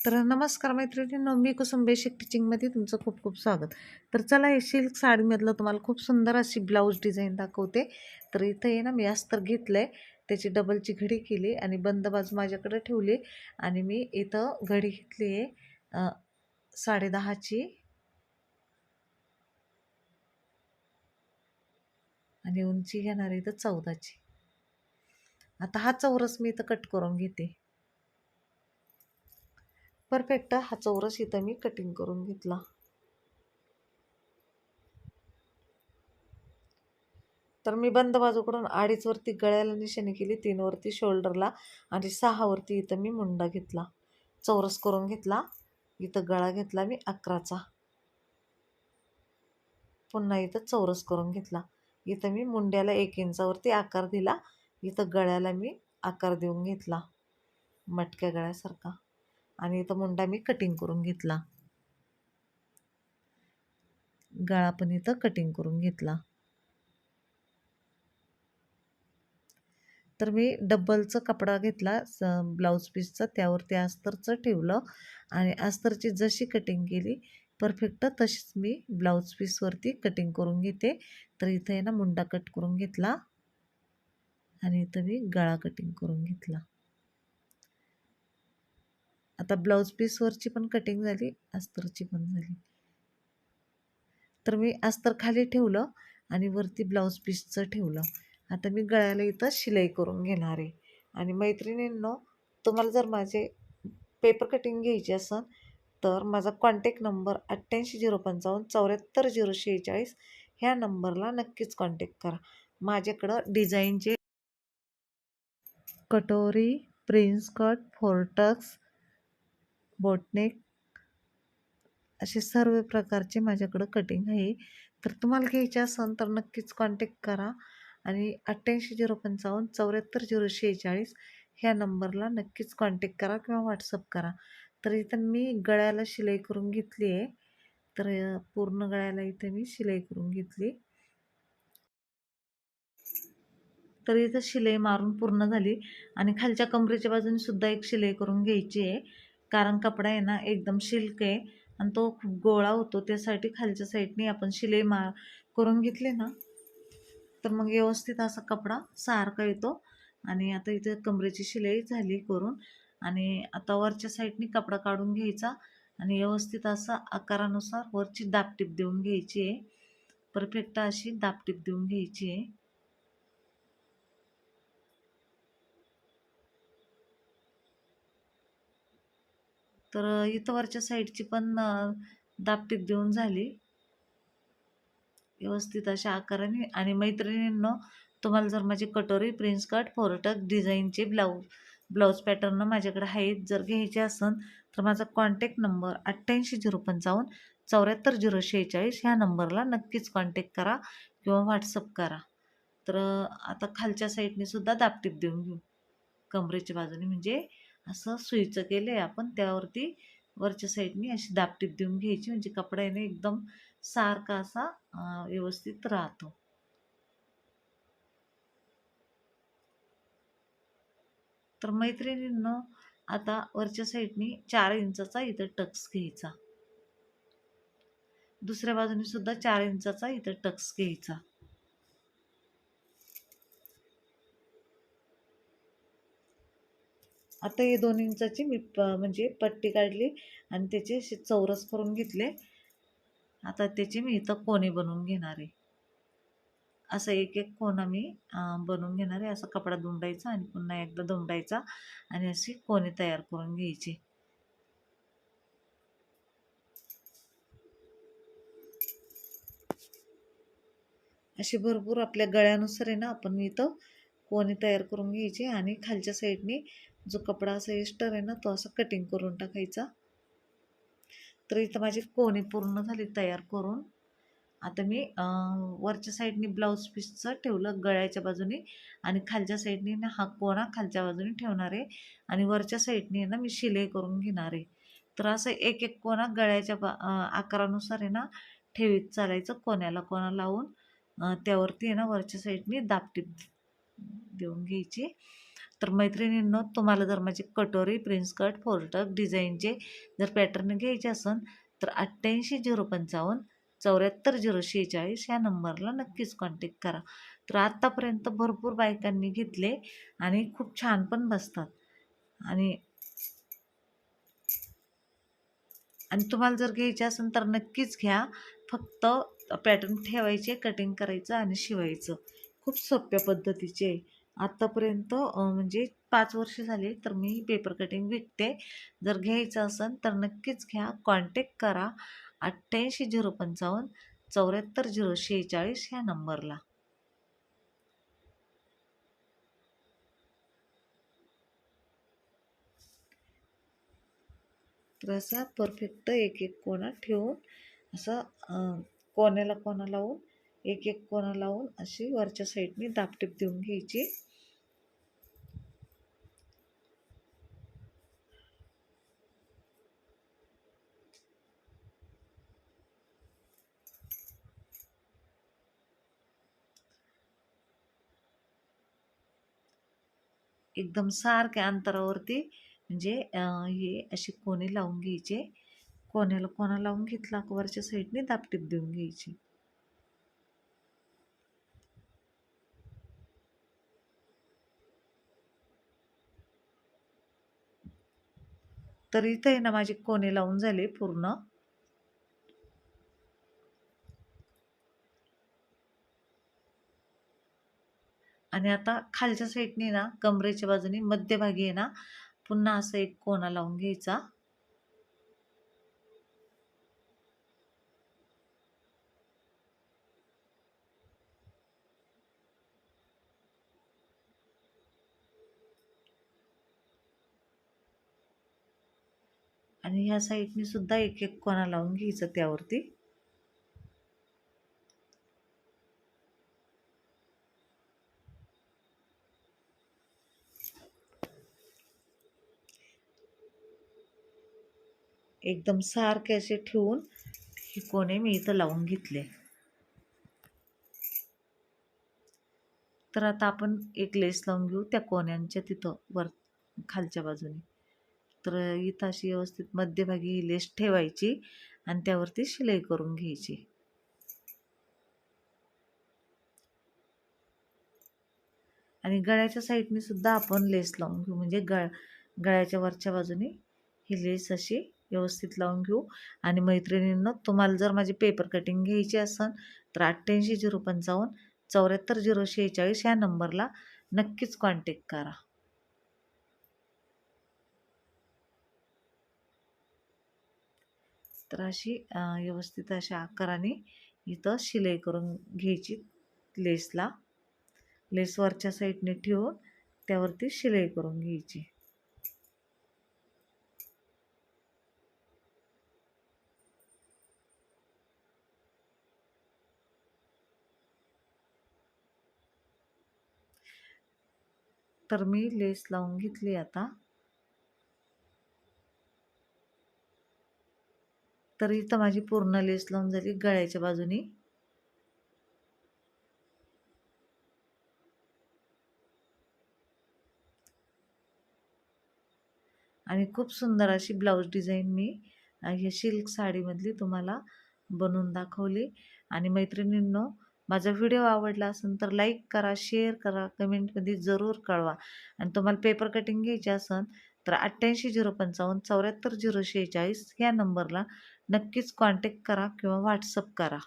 तर नमस्कार मैत्रिणींनो मी कुसुम बेसिक तुमचं खूप खूप स्वागत. तर चला हे सिल्क साडीमधलं तुम्हाला खूप सुंदर अशी ब्लाऊज डिझाईन दाखवते. तर इथं आहे ना मी अस्तर घेतलं आहे त्याची डबलची घडी केली आणि बंद बाजू माझ्याकडे ठेवली आणि मी इथं घडी घेतली आहे साडेदहाची. आणि उंची घेणार इथं चौदाची. आता हा चौरस मी इथं कट करून घेते. परफेक्ट हा चौरस इथं मी कटिंग करून घेतला. तर मी बंद बाजूकडून अडीचवरती गळ्याला निशाणी केली तीनवरती शोल्डरला आणि सहावरती इथं मी मुंडा घेतला. चौरस करून घेतला इथं गळा घेतला मी अकराचा. पुन्हा इथं चौरस करून घेतला. इथं मी मुंड्याला एक इंचावरती आकार दिला इथं गळ्याला मी आकार देऊन घेतला. मटक्या गळ्यासारखा. आणि इथं मुंडा मी कटिंग करून घेतला. गळा पण इथं कटिंग करून घेतला. तर मी डब्बलचं कपडा घेतला ब्लाऊज पीसचं त्यावरती अस्तरचं ठेवलं आणि अस्तरची जशी कटिंग केली परफेक्ट तशीच मी ब्लाऊज पीसवरती कटिंग करून घेते. तर इथं आहे ना मुंडा कट करून घेतला आणि इथं मी गळा कटिंग करून घेतला. आता ब्लाऊज पीसवरची पण कटिंग झाली अस्तरची पण झाली. तर मी अस्तर खाली ठेवलं आणि वरती ब्लाऊज पीसचं ठेवलं. आता मी गळ्याला इथं शिलाई करून घेणार आहे. आणि मैत्रिणींनो तुम्हाला जर माझे पेपर कटिंग घ्यायची असेल तर माझा कॉन्टॅक्ट नंबर अठ्ठ्याऐंशी झिरो पंचावन्न चौऱ्याहत्तर झिरो शेहेचाळीस ह्या नंबरला नक्कीच कॉन्टॅक्ट करा. माझ्याकडं डिझाईनचे कटोरी प्रिन्स कट फोर्टक्स बोटनेक असे सर्व प्रकारचे माझ्याकडं कटिंग आहे. तर तुम्हाला घ्यायचे असेल तर नक्कीच कॉन्टॅक्ट करा आणि अठ्ठ्याऐंशी झिरो पंचावन्न चौऱ्याहत्तर झिरो शेहेचाळीस ह्या नंबरला नक्कीच कॉन्टॅक्ट करा किंवा व्हॉट्सअप करा. तर इथं मी गळ्याला शिलाई करून घेतली आहे. तर पूर्ण गळ्याला इथे मी शिलाई करून घेतली. तर इथं शिलाई मारून पूर्ण झाली आणि खालच्या कमरेच्या बाजूने सुद्धा एक शिलाई करून घ्यायची आहे. कारण कपडा आहे ना एकदम शिल्क आहे आणि तो खूप गोळा होतो. त्यासाठी खालच्या साईडने आपण शिलाई मा करून घेतली ना तर मग व्यवस्थित असा कपडा सारखा येतो. आणि आता इथे कमरेची शिलाई झाली करून आणि आता वरच्या साईडने कपडा काढून घ्यायचा आणि व्यवस्थित असा आकारानुसार वरची दापटीप देऊन घ्यायची आहे. परफेक्ट अशी दापटीप देऊन घ्यायची आहे. तर इथं वरच्या साईडची पण दापटीत देऊन झाली. व्यवस्थित अशा आकाराने. आणि मैत्रिणींनो तुम्हाला जर माझे कटोरी प्रिन्स कट फोरटक डिझाईनचे ब्लाऊज ब्लाऊज पॅटर्न माझ्याकडे आहेत जर घ्यायचे असन तर माझा कॉन्टॅक्ट नंबर अठ्ठ्याऐंशी झिरो पंचावन्न चौऱ्याहत्तर झिरो शेहेचाळीस ह्या नंबरला नक्कीच कॉन्टॅक्ट करा किंवा व्हॉट्सअप करा. तर आता खालच्या साईडने सुद्धा दापटीप देऊन घेऊ. कमरेच्या बाजूने म्हणजे असं सुईचं केलं आहे आपण त्यावरती वरच्या साईडने अशी दापटीप देऊन घ्यायची म्हणजे कपडा येणे एकदम सारखा असा व्यवस्थित राहतो. तर मैत्रिणींनं आता वरच्या साईडने चार इंचाचा इथं टक्स घ्यायचा. दुसऱ्या बाजूने सुद्धा चार इंचाचा इथं टक्स घ्यायचा. आता हे दोन इंचाची मी प म्हणजे पट्टी काढली आणि त्याचे असे चौरस करून घेतले. आता त्याचे मी इथं कोणे बनवून घेणार आहे. असं एक एक कोणा मी बनवून घेणार आहे. असा कपडा दुंडायचा आणि पुन्हा एकदा दुंडायचा आणि अशी कोणे तयार करून घ्यायची. अशी भरपूर आपल्या गळ्यानुसार आहे ना आपण इथं कोणी तयार करून घ्यायची आणि खालच्या साईडने जो कपडा असा एस्टर आहे ना तो असा कटिंग करून टाकायचा. तर इथं माझी कोणी पूर्ण झाली तयार करून. आता मी वरच्या साईडने ब्लाऊज पीसचं ठेवलं गळ्याच्या बाजूने. आणि खालच्या साईडने ना हा कोणा खालच्या बाजूने ठेवणार आहे. आणि वरच्या साईडने ना मी शिलाई करून घेणार आहे. तर असं एक एक कोणा गळ्याच्या बा आकारानुसार आहे ना ठेवीत चालायचं कोण्याला कोणा लावून. त्यावरती आहे ना वरच्या साईडने दापटीप देऊन घ्यायची. तर मैत्रिणींनो तुम्हाला जर माझी कटोरी प्रिन्स कट फोरटक डिझाईनचे जर पॅटर्न घ्यायचे असेल तर अठ्ठ्याऐंशी झिरो पंचावन्न चौऱ्याहत्तर झिरो शेहेचाळीस ह्या नंबरला नक्कीच कॉन्टॅक्ट करा. तर आत्तापर्यंत भरपूर बायकांनी घेतले आणि खूप छान पण बसतात. आणि आणि तुम्हाला जर घ्यायचे असेल तर नक्कीच घ्या. फक्त पॅटर्न ठेवायचे कटिंग करायचं आणि शिवायचं. खूप सोप्या पद्धतीचे. आहे आत्तापर्यंत म्हणजे पाच वर्ष झाले तर मी पेपर कटिंग विकते. जर घ्यायचं असेल तर नक्कीच घ्या. कॉन्टॅक्ट करा. अठ्ठ्याऐंशी झिरो पंचावन्न चौऱ्याहत्तर झिरो शेहेचाळीस ह्या नंबरला. तर असा परफेक्ट एक एक कोणा ठेवून असं कोण्याला कोणा लावून हो, एक एक कोणा लावून अशी वरच्या साईडने दापटीप देऊन घ्यायची. एकदम सारख्या अंतरावरती म्हणजे हे अशी कोणी लावून घ्यायचे. कोण्याला कोणा लावून घेतला वरच्या साईडने दापटीप देऊन घ्यायची. तर इथं आहे ना माझे कोणी लावून झाले पूर्ण. आणि आता खालच्या साईडने ना कमरेच्या बाजूने मध्यभागी आहे ना पुन्हा असं एक कोणा लावून घ्यायचा. आणि ह्या साईडने सुद्धा एक एक कोणा लावून घ्यायचं त्यावरती. एकदम सारखे असे ठेवून हे कोणे मी इथं लावून घेतले. तर आता आपण एक लेस लावून घेऊ त्या कोण्यांच्या तिथं वर खालच्या बाजूने. तर इथं अशी व्यवस्थित मध्यभागी ही लेस ठेवायची आणि त्यावरती शिलाई करून घ्यायची. आणि गळ्याच्या साईडने सुद्धा आपण लेस लावून घेऊ. म्हणजे गळ गळ्याच्या वरच्या बाजूने ही लेस अशी व्यवस्थित लावून घेऊ. आणि मैत्रिणींना तुम्हाला जर माझी पेपर कटिंग घ्यायची असेल तर अठ्ठ्याऐंशी झिरो पंचावन्न चौऱ्याहत्तर झिरो शेहेचाळीस ह्या नंबरला नक्कीच कॉन्टॅक्ट करा. तर अशी व्यवस्थित अशा आकाराने इथं शिलाई करून घ्यायची लेसला. लेस वरच्या साईडने ठेवून त्यावरती शिलाई करून घ्यायची. तर मी लेस लावून घेतली आता. तर इथं माझी पूर्ण लेस लावून झाली गळ्याच्या बाजूनी. आणि खूप सुंदर अशी ब्लाऊज डिझाईन मी ह्या सिल्क साडीमधली तुम्हाला बनवून दाखवली. आणि मैत्रिणींनो माझा व्हिडिओ आवडला असेल तर लाईक करा शेअर करा कमेंटमध्ये जरूर कळवा. आणि तुम्हाला पेपर कटिंग घ्यायची असेल तर अठ्ठ्याऐंशी झिरो पंचावन्न चौऱ्याहत्तर झिरो शेहेचाळीस ह्या नंबरला नक्कीच कॉन्टॅक्ट करा किंवा व्हॉट्सअप करा.